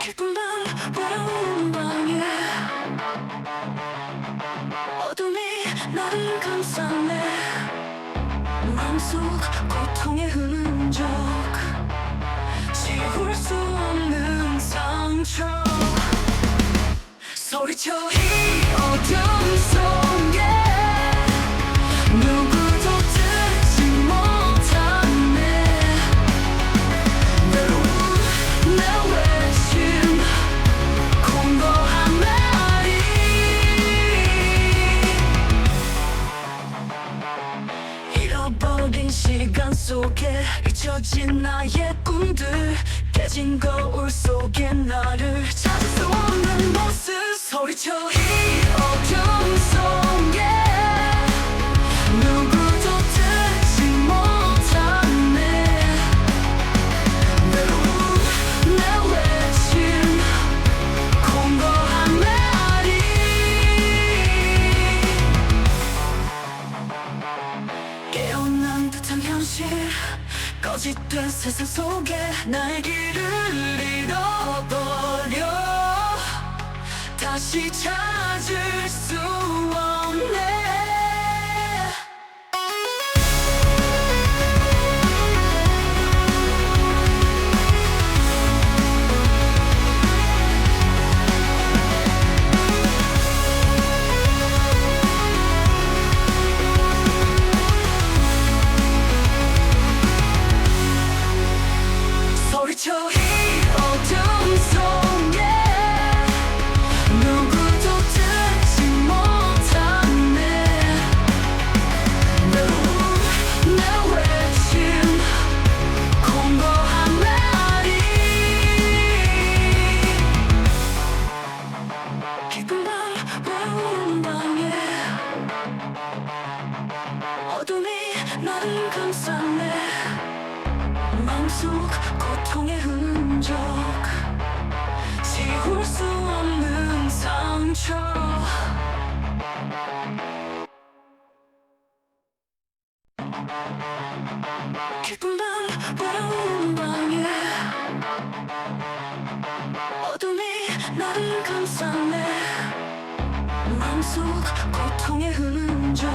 깊은 밤 외로운 방에. 어둠이 나를 감싸네. 마음속 고통의 흔적. 지울 수 없는 상처. 소리쳐 이 어둠 잊혀진 나의 꿈들 깨진 거울 속에 나를 찾을 수 없는 모습 소리쳐 거짓된 세상 속에 나의 길을 잃어버려. 다시 찾을 수 없네 나를 감싸네. 마음속 고통의 흔적. 지울 수 없는 상처. 깊은 밤 외로운 방에 어둠이 나를 감싸네. 마음속 고통의 흔적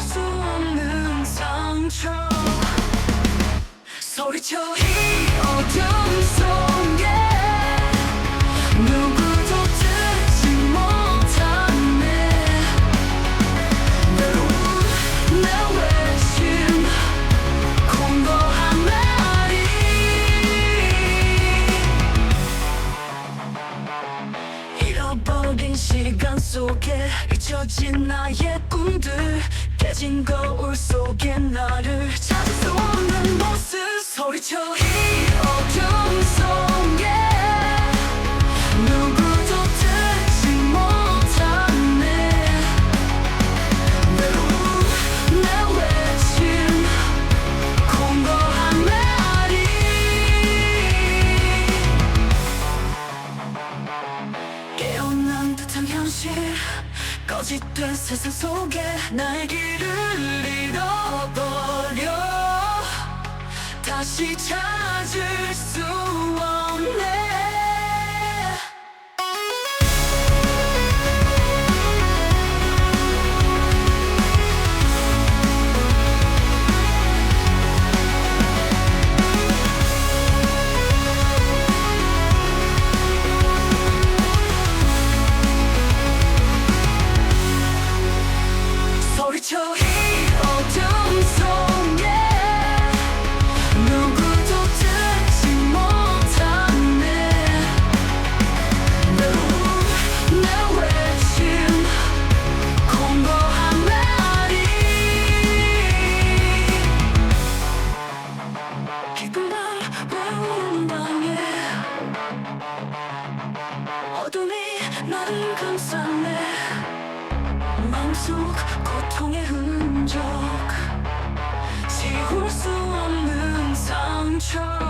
수 없는 상처. 소리쳐 이 어둠 속에 누구도 듣지 못한 내 외로운 내 외침 공고한 메아리 잃어버린 시간 속에 잊혀진 나의 꿈들 깨진 거울 속에 나를 찾을 수 없는 모습 소리쳐 이 어둠 속에 된 세상 속에 나의 길을 잃어버려. 다시 찾을 수 없네 어둠이 나를 감싸네 마음속 고통의 흔적. 지울 수 없는 상처